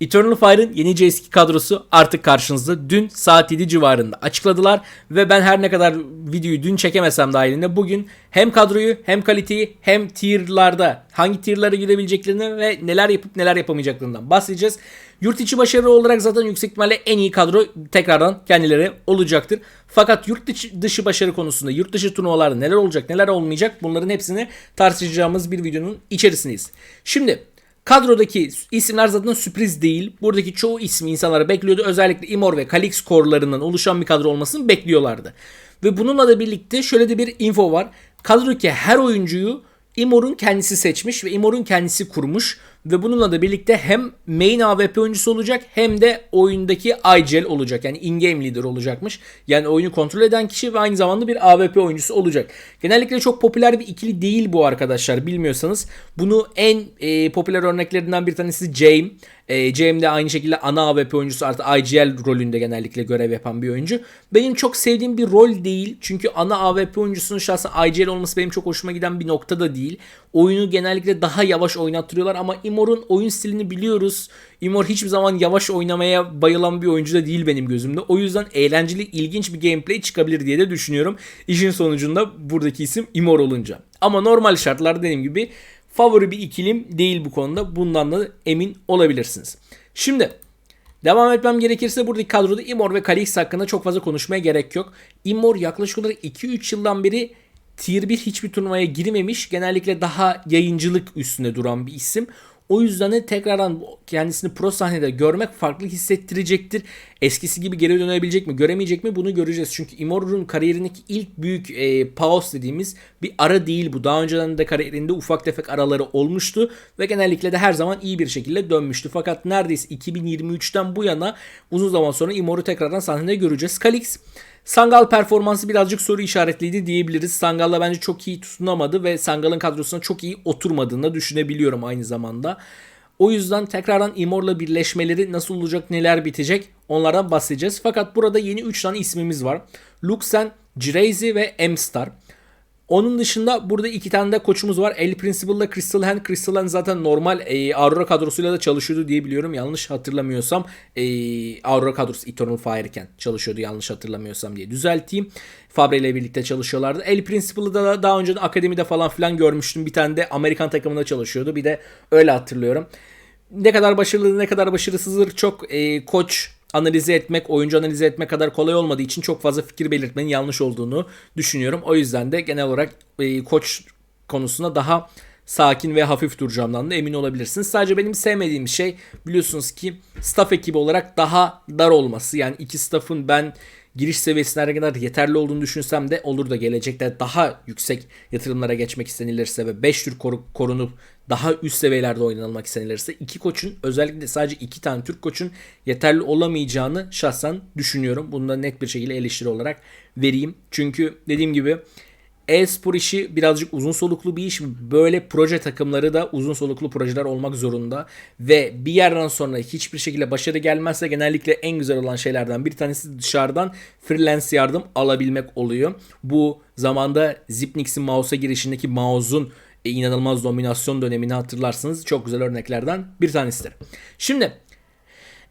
Eternal Fire'ın yeni CS2 kadrosu artık karşınızda. Dün saat 7 civarında açıkladılar ve ben her ne kadar videoyu dün çekemesem dahilinde bugün hem kadroyu hem kaliteyi hem tier'larda hangi tier'lara girebileceklerini ve neler yapıp neler yapamayacaklarından bahsedeceğiz. Yurt içi başarı olarak zaten yüksek ihtimalle en iyi kadro tekrardan kendileri olacaktır. Fakat yurt dışı, dışı başarı konusunda yurt dışı turnuvalarda neler olacak neler olmayacak bunların hepsini tartışacağımız bir videonun içerisindeyiz. Şimdi Kadrodaki isimler zaten sürpriz değil. Buradaki çoğu ismi insanlar bekliyordu. Özellikle Imor ve Kalix korlarından oluşan bir kadro olmasını bekliyorlardı. Ve bununla da birlikte şöyle de bir info var. Kadrodaki her oyuncuyu Imor'un kendisi seçmiş ve Imor'un kendisi kurmuş. Ve bununla da birlikte hem main AWP oyuncusu olacak hem de oyundaki IGL olacak. Yani in-game leader olacakmış. Yani oyunu kontrol eden kişi ve aynı zamanda bir AWP oyuncusu olacak. Genellikle çok popüler bir ikili değil bu arkadaşlar bilmiyorsanız. Bunu en e, popüler örneklerinden bir tanesi Jame. E, Jame de aynı şekilde ana AWP oyuncusu artı IGL rolünde genellikle görev yapan bir oyuncu. Benim çok sevdiğim bir rol değil. Çünkü ana AWP oyuncusunun şahsen IGL olması benim çok hoşuma giden bir nokta da değil. Oyunu genellikle daha yavaş oynattırıyorlar ama Imor'un oyun stilini biliyoruz. Imor hiçbir zaman yavaş oynamaya bayılan bir oyuncu da değil benim gözümde. O yüzden eğlenceli, ilginç bir gameplay çıkabilir diye de düşünüyorum. İşin sonucunda buradaki isim Imor olunca. Ama normal şartlarda dediğim gibi favori bir ikilim değil bu konuda. Bundan da emin olabilirsiniz. Şimdi Devam etmem gerekirse buradaki kadroda Imor ve Kalix hakkında çok fazla konuşmaya gerek yok. Imor yaklaşık olarak 2-3 yıldan beri Tier 1 hiçbir turnuvaya girmemiş. Genellikle daha yayıncılık üstünde duran bir isim. O yüzden de tekrardan kendisini pro sahnede görmek farklı hissettirecektir. Eskisi gibi geri dönebilecek mi, göremeyecek mi bunu göreceğiz. Çünkü Immortal'ın kariyerindeki ilk büyük e, pause dediğimiz bir ara değil bu. Daha önceden de kariyerinde ufak tefek araları olmuştu ve genellikle de her zaman iyi bir şekilde dönmüştü. Fakat neredeyse 2023'ten bu yana uzun zaman sonra Immortal'ı tekrardan sahnede göreceğiz. Kalix Sangal performansı birazcık soru işaretliydi diyebiliriz. Sangal'la bence çok iyi tutunamadı ve Sangal'ın kadrosuna çok iyi oturmadığını düşünebiliyorum aynı zamanda. O yüzden tekrardan Imor'la birleşmeleri nasıl olacak, neler bitecek onlardan bahsedeceğiz. Fakat burada yeni 3 tane ismimiz var. Luxen, Jirazi ve M-Star. Onun dışında burada iki tane de koçumuz var. El Principal'la Crystal Hand. Crystal Hand zaten normal e, Aurora kadrosuyla da çalışıyordu diye biliyorum. Yanlış hatırlamıyorsam e, Aurora kadrosu Eternal Fire iken çalışıyordu yanlış hatırlamıyorsam diye düzelteyim. Fabre ile birlikte çalışıyorlardı. El Principal'ı da daha önce de akademide falan filan görmüştüm. Bir tane de Amerikan takımında çalışıyordu. Bir de öyle hatırlıyorum. Ne kadar başarılı ne kadar başarısızdır çok e, koç analize etmek, oyuncu analize etmek kadar kolay olmadığı için çok fazla fikir belirtmenin yanlış olduğunu düşünüyorum. O yüzden de genel olarak e, koç konusunda daha sakin ve hafif duracağımdan da emin olabilirsiniz. Sadece benim sevmediğim şey biliyorsunuz ki staff ekibi olarak daha dar olması. Yani iki staff'ın ben giriş seviyesine kadar yeterli olduğunu düşünsem de olur da gelecekte daha yüksek yatırımlara geçmek istenilirse ve 5 tür koru, korunup daha üst seviyelerde oynanılmak istenilirse iki koçun özellikle sadece iki tane Türk koçun yeterli olamayacağını şahsen düşünüyorum. Bunu da net bir şekilde eleştiri olarak vereyim. Çünkü dediğim gibi e-spor işi birazcık uzun soluklu bir iş. Böyle proje takımları da uzun soluklu projeler olmak zorunda. Ve bir yerden sonra hiçbir şekilde başarı gelmezse genellikle en güzel olan şeylerden bir tanesi dışarıdan freelance yardım alabilmek oluyor. Bu zamanda Zipnix'in mouse'a girişindeki mouse'un e, inanılmaz dominasyon dönemini hatırlarsınız. Çok güzel örneklerden bir tanesidir. Şimdi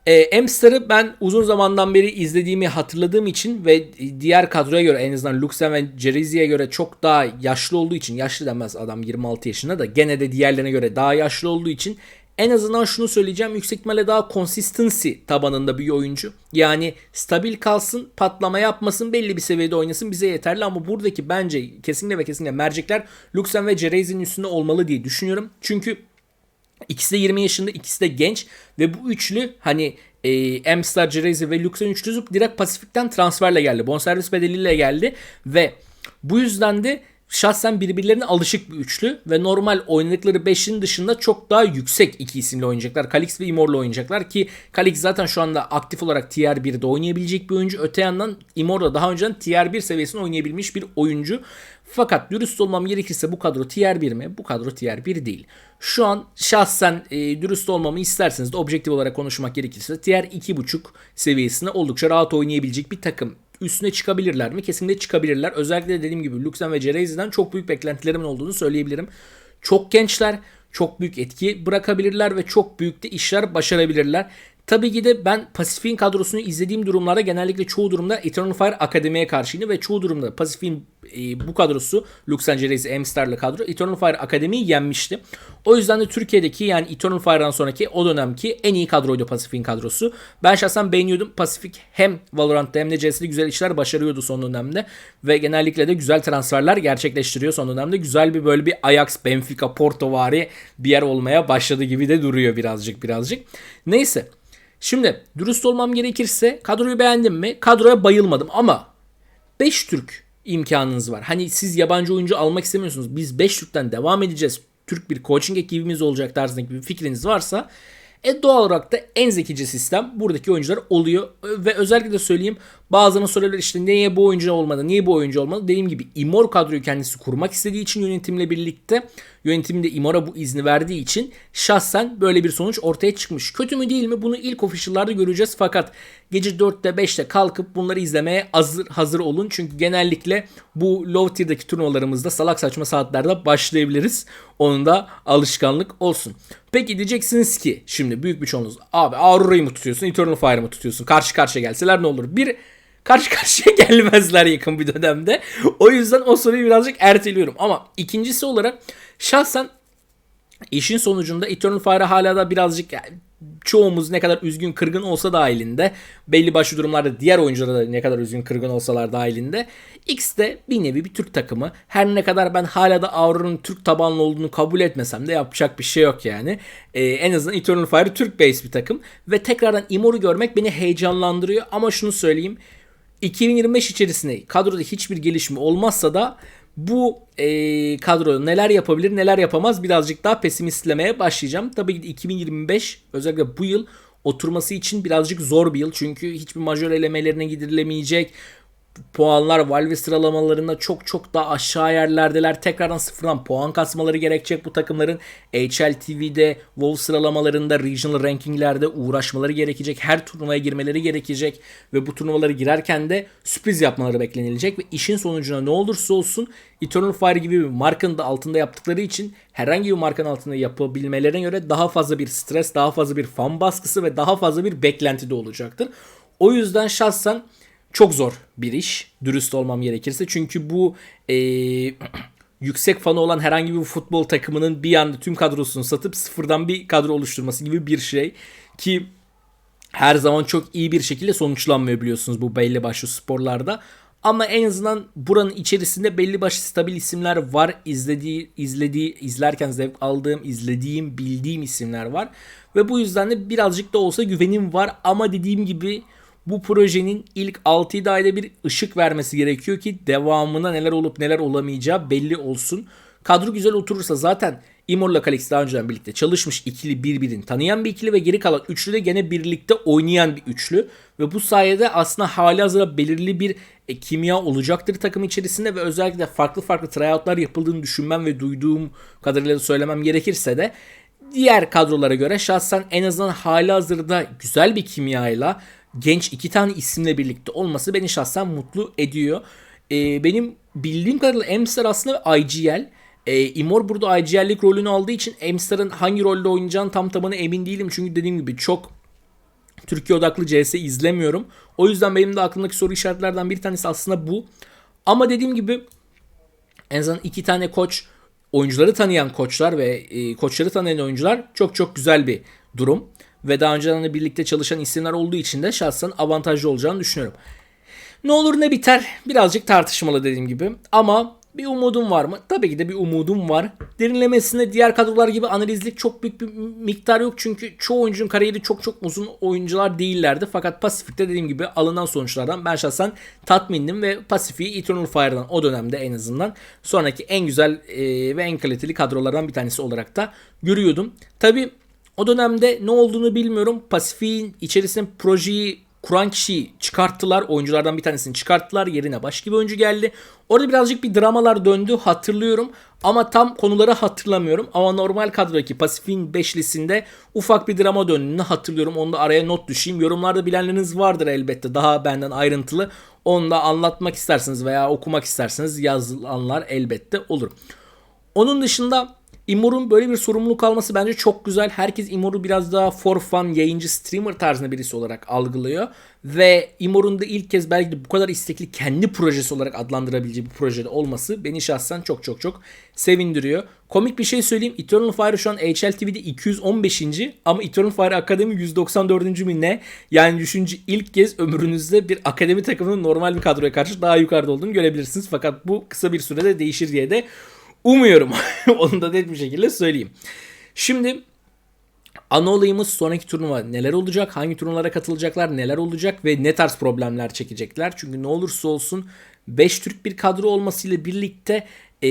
e, Amster'ı ben uzun zamandan beri izlediğimi hatırladığım için ve diğer kadroya göre en azından Luxem ve Cerezi'ye göre çok daha yaşlı olduğu için yaşlı denmez adam 26 yaşında da gene de diğerlerine göre daha yaşlı olduğu için en azından şunu söyleyeceğim yüksek ihtimalle daha consistency tabanında bir oyuncu. Yani stabil kalsın, patlama yapmasın, belli bir seviyede oynasın bize yeterli ama buradaki bence kesinlikle ve kesinlikle mercekler Luxem ve Cerezi'nin üstünde olmalı diye düşünüyorum. Çünkü İkisi de 20 yaşında, ikisi de genç ve bu üçlü hani e, Amstar, Jerezi ve Luxen üçlüsü direkt Pasifik'ten transferle geldi. Bonservis bedeliyle geldi ve bu yüzden de şahsen birbirlerine alışık bir üçlü ve normal oynadıkları 5'in dışında çok daha yüksek iki isimle oynayacaklar. Kalix ve Imor'la oynayacaklar ki Kalix zaten şu anda aktif olarak Tier 1'de oynayabilecek bir oyuncu. Öte yandan Imor da daha önceden Tier 1 seviyesinde oynayabilmiş bir oyuncu. Fakat dürüst olmam gerekirse bu kadro Tier 1 mi? Bu kadro Tier 1 değil. Şu an şahsen e, dürüst olmamı isterseniz de objektif olarak konuşmak gerekirse Tier 2.5 seviyesinde oldukça rahat oynayabilecek bir takım üstüne çıkabilirler mi? Kesinlikle çıkabilirler. Özellikle dediğim gibi Luxem ve Cerezi'den çok büyük beklentilerimin olduğunu söyleyebilirim. Çok gençler, çok büyük etki bırakabilirler ve çok büyük de işler başarabilirler. Tabii ki de ben Pasifik'in kadrosunu izlediğim durumlarda genellikle çoğu durumda Eternal Fire Akademi'ye karşıydı ve çoğu durumda Pasifik'in e, bu kadrosu Lux Angeles M-Star'lı kadro Eternal Fire Akademi'yi yenmişti. O yüzden de Türkiye'deki yani Eternal Fire'dan sonraki o dönemki en iyi kadroydu Pasifik'in kadrosu. Ben şahsen beğeniyordum. Pasifik hem Valorant'ta hem de CS'de güzel işler başarıyordu son dönemde ve genellikle de güzel transferler gerçekleştiriyor son dönemde. Güzel bir böyle bir Ajax, Benfica, Porto vari bir yer olmaya başladı gibi de duruyor birazcık birazcık. Neyse Şimdi dürüst olmam gerekirse kadroyu beğendim mi? Kadroya bayılmadım ama 5 Türk imkanınız var. Hani siz yabancı oyuncu almak istemiyorsunuz. Biz 5 Türk'ten devam edeceğiz. Türk bir coaching ekibimiz olacak tarzındaki bir fikriniz varsa e doğal olarak da en zekice sistem buradaki oyuncular oluyor. Ve özellikle de söyleyeyim bazılarına sorabilir işte niye bu oyuncu olmadı, niye bu oyuncu olmadı. Dediğim gibi Imor kadroyu kendisi kurmak istediği için yönetimle birlikte yönetim de bu izni verdiği için şahsen böyle bir sonuç ortaya çıkmış. Kötü mü değil mi bunu ilk official'larda göreceğiz fakat gece 4'te 5'te kalkıp bunları izlemeye hazır, hazır olun. Çünkü genellikle bu low tier'daki turnuvalarımızda salak saçma saatlerde başlayabiliriz. Onun da alışkanlık olsun. Peki diyeceksiniz ki şimdi büyük bir çoğunluğunuz abi Aurora'yı mı tutuyorsun Eternal Fire'ı mı tutuyorsun karşı karşıya gelseler ne olur? Bir karşı karşıya gelmezler yakın bir dönemde. O yüzden o soruyu birazcık erteliyorum. Ama ikincisi olarak şahsen işin sonucunda Eternal Fire hala da birazcık yani çoğumuz ne kadar üzgün kırgın olsa dahilinde belli başlı durumlarda diğer oyuncular da ne kadar üzgün kırgın olsalar dahilinde X de bir nevi bir Türk takımı. Her ne kadar ben hala da Aurora'nın Türk tabanlı olduğunu kabul etmesem de yapacak bir şey yok yani. Ee, en azından Eternal Fire Türk base bir takım ve tekrardan Imor'u görmek beni heyecanlandırıyor ama şunu söyleyeyim 2025 içerisinde kadroda hiçbir gelişme olmazsa da bu e, kadro neler yapabilir neler yapamaz birazcık daha pesimistlemeye başlayacağım. Tabii ki 2025 özellikle bu yıl oturması için birazcık zor bir yıl. Çünkü hiçbir majör elemelerine gidirilemeyecek puanlar Valve sıralamalarında çok çok daha aşağı yerlerdeler. Tekrardan sıfırdan puan kasmaları gerekecek bu takımların. HLTV'de, WoW sıralamalarında, regional rankinglerde uğraşmaları gerekecek. Her turnuvaya girmeleri gerekecek. Ve bu turnuvaları girerken de sürpriz yapmaları beklenilecek. Ve işin sonucuna ne olursa olsun Eternal Fire gibi bir markanın da altında yaptıkları için herhangi bir markanın altında yapabilmelerine göre daha fazla bir stres, daha fazla bir fan baskısı ve daha fazla bir beklenti de olacaktır. O yüzden şahsen çok zor bir iş. Dürüst olmam gerekirse. Çünkü bu e, yüksek fanı olan herhangi bir futbol takımının bir anda tüm kadrosunu satıp sıfırdan bir kadro oluşturması gibi bir şey. Ki her zaman çok iyi bir şekilde sonuçlanmıyor biliyorsunuz bu belli başlı sporlarda. Ama en azından buranın içerisinde belli başlı stabil isimler var. İzlediği, izlediği, izlerken zevk aldığım, izlediğim, bildiğim isimler var. Ve bu yüzden de birazcık da olsa güvenim var. Ama dediğim gibi bu projenin ilk 6-7 ayda bir ışık vermesi gerekiyor ki devamında neler olup neler olamayacağı belli olsun. Kadro güzel oturursa zaten Imor'la Kalix daha önceden birlikte çalışmış ikili birbirini tanıyan bir ikili ve geri kalan üçlü de gene birlikte oynayan bir üçlü. Ve bu sayede aslında hali hazırda belirli bir e, kimya olacaktır takım içerisinde ve özellikle farklı farklı tryoutlar yapıldığını düşünmem ve duyduğum kadarıyla da söylemem gerekirse de diğer kadrolara göre şahsen en azından hali hazırda güzel bir kimyayla genç iki tane isimle birlikte olması beni şahsen mutlu ediyor. Ee, benim bildiğim kadarıyla Emstar aslında IGL. Ee, Imor burada IGL'lik rolünü aldığı için Emstar'ın hangi rolde oynayacağını tam tabanı emin değilim. Çünkü dediğim gibi çok Türkiye odaklı CS izlemiyorum. O yüzden benim de aklımdaki soru işaretlerden bir tanesi aslında bu. Ama dediğim gibi en azından iki tane koç oyuncuları tanıyan koçlar ve e, koçları tanıyan oyuncular çok çok güzel bir durum ve daha önceden de birlikte çalışan isimler olduğu için de şahsen avantajlı olacağını düşünüyorum. Ne olur ne biter birazcık tartışmalı dediğim gibi ama bir umudum var mı? Tabii ki de bir umudum var. Derinlemesine diğer kadrolar gibi analizlik çok büyük bir miktar yok. Çünkü çoğu oyuncunun kariyeri çok çok uzun oyuncular değillerdi. Fakat Pasifik'te dediğim gibi alınan sonuçlardan ben şahsen tatmindim ve Pasifik'i Eternal Fire'dan o dönemde en azından sonraki en güzel ve en kaliteli kadrolardan bir tanesi olarak da görüyordum. Tabii o dönemde ne olduğunu bilmiyorum. Pasifik'in içerisinde projeyi kuran kişiyi çıkarttılar. Oyunculardan bir tanesini çıkarttılar. Yerine başka bir oyuncu geldi. Orada birazcık bir dramalar döndü hatırlıyorum. Ama tam konuları hatırlamıyorum. Ama normal kadrodaki Pasifik'in beşlisinde ufak bir drama döndüğünü hatırlıyorum. Onu da araya not düşeyim. Yorumlarda bilenleriniz vardır elbette. Daha benden ayrıntılı. Onu da anlatmak isterseniz veya okumak isterseniz yazılanlar elbette olur. Onun dışında Imor'un böyle bir sorumluluk alması bence çok güzel. Herkes Imor'u biraz daha for fun, yayıncı, streamer tarzında birisi olarak algılıyor. Ve Imor'un da ilk kez belki de bu kadar istekli kendi projesi olarak adlandırabileceği bir projede olması beni şahsen çok çok çok sevindiriyor. Komik bir şey söyleyeyim. Eternal Fire şu an HLTV'de 215. ama Eternal Fire Akademi 194. mi ne? Yani düşünce ilk kez ömrünüzde bir akademi takımının normal bir kadroya karşı daha yukarıda olduğunu görebilirsiniz. Fakat bu kısa bir sürede değişir diye de umuyorum. Onu da net bir şekilde söyleyeyim. Şimdi ana olayımız sonraki turnuva neler olacak, hangi turnuvalara katılacaklar, neler olacak ve ne tarz problemler çekecekler. Çünkü ne olursa olsun 5 Türk bir kadro olmasıyla birlikte e,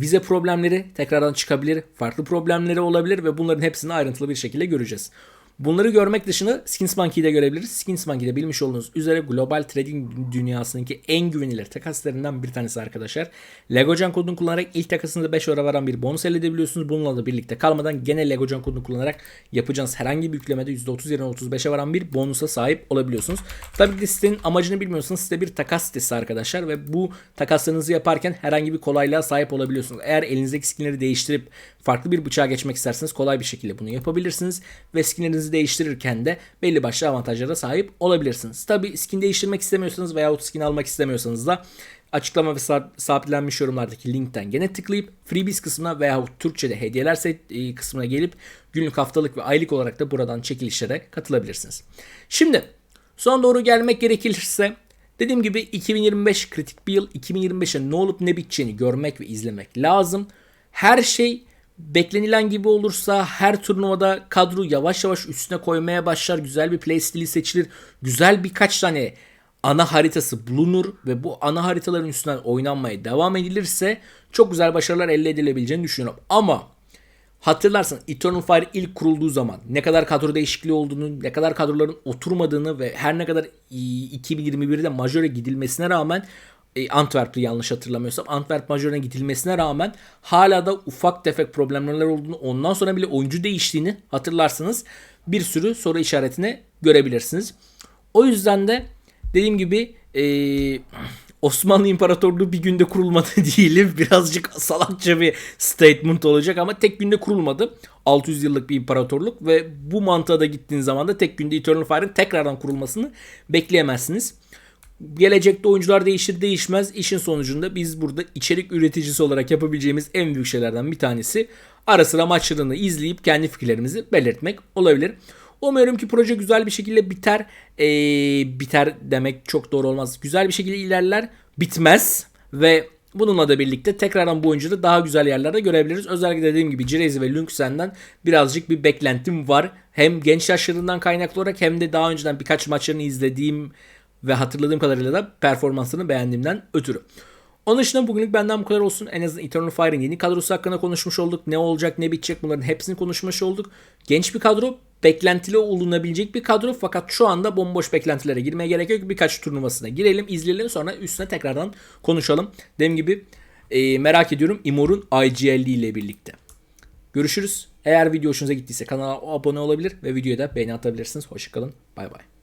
vize problemleri tekrardan çıkabilir, farklı problemleri olabilir ve bunların hepsini ayrıntılı bir şekilde göreceğiz. Bunları görmek dışında Skins Monkey'de görebiliriz. Skins Monkey'de bilmiş olduğunuz üzere global trading dünyasındaki en güvenilir takaslarından bir tanesi arkadaşlar. Legocan kodunu kullanarak ilk takasınızda 5 euro varan bir bonus elde edebiliyorsunuz. Bununla da birlikte kalmadan gene Legocan kodunu kullanarak yapacağınız herhangi bir yüklemede %30 yerine 35'e varan bir bonusa sahip olabiliyorsunuz. Tabii ki de sitenin amacını bilmiyorsanız site bir takas sitesi arkadaşlar ve bu takaslarınızı yaparken herhangi bir kolaylığa sahip olabiliyorsunuz. Eğer elinizdeki skinleri değiştirip farklı bir bıçağa geçmek isterseniz kolay bir şekilde bunu yapabilirsiniz ve skinlerinizi değiştirirken de belli başlı avantajlara sahip olabilirsiniz. Tabi skin değiştirmek istemiyorsanız veya skin almak istemiyorsanız da açıklama ve sabitlenmiş yorumlardaki linkten gene tıklayıp freebies kısmına veya Türkçe'de hediyeler set e, kısmına gelip günlük haftalık ve aylık olarak da buradan çekilişlere katılabilirsiniz. Şimdi son doğru gelmek gerekirse dediğim gibi 2025 kritik bir yıl 2025'e ne olup ne biteceğini görmek ve izlemek lazım. Her şey beklenilen gibi olursa her turnuvada kadro yavaş yavaş üstüne koymaya başlar. Güzel bir play stili seçilir. Güzel birkaç tane ana haritası bulunur ve bu ana haritaların üstünden oynanmaya devam edilirse çok güzel başarılar elde edilebileceğini düşünüyorum. Ama hatırlarsan Eternal Fire ilk kurulduğu zaman ne kadar kadro değişikliği olduğunu, ne kadar kadroların oturmadığını ve her ne kadar 2021'de majöre gidilmesine rağmen e, Antwerp'li yanlış hatırlamıyorsam Antwerp Major'a gidilmesine rağmen hala da ufak tefek problemler olduğunu ondan sonra bile oyuncu değiştiğini hatırlarsınız bir sürü soru işaretine görebilirsiniz. O yüzden de dediğim gibi e, Osmanlı İmparatorluğu bir günde kurulmadı diyelim. Birazcık salakça bir statement olacak ama tek günde kurulmadı. 600 yıllık bir imparatorluk ve bu mantığa da gittiğin zaman da tek günde Eternal Fire'ın tekrardan kurulmasını bekleyemezsiniz. Gelecekte oyuncular değişir değişmez işin sonucunda biz burada içerik üreticisi olarak yapabileceğimiz en büyük şeylerden bir tanesi ara sıra maçlarını izleyip kendi fikirlerimizi belirtmek olabilir. Umuyorum ki proje güzel bir şekilde biter. Ee, biter demek çok doğru olmaz. Güzel bir şekilde ilerler. Bitmez. Ve bununla da birlikte tekrardan bu oyuncuları daha güzel yerlerde görebiliriz. Özellikle dediğim gibi Cirezi ve Lünksen'den birazcık bir beklentim var. Hem genç yaşlarından kaynaklı olarak hem de daha önceden birkaç maçlarını izlediğim ve hatırladığım kadarıyla da performansını beğendiğimden ötürü. Onun dışında bugünlük benden bu kadar olsun. En azından Eternal Fire'ın yeni kadrosu hakkında konuşmuş olduk. Ne olacak ne bitecek bunların hepsini konuşmuş olduk. Genç bir kadro. Beklentili olunabilecek bir kadro. Fakat şu anda bomboş beklentilere girmeye gerek yok. Birkaç turnuvasına girelim izleyelim sonra üstüne tekrardan konuşalım. Dediğim gibi e, merak ediyorum Imor'un IGL ile birlikte. Görüşürüz. Eğer video hoşunuza gittiyse kanala abone olabilir ve videoya da beğeni atabilirsiniz. Hoşçakalın. Bay bay.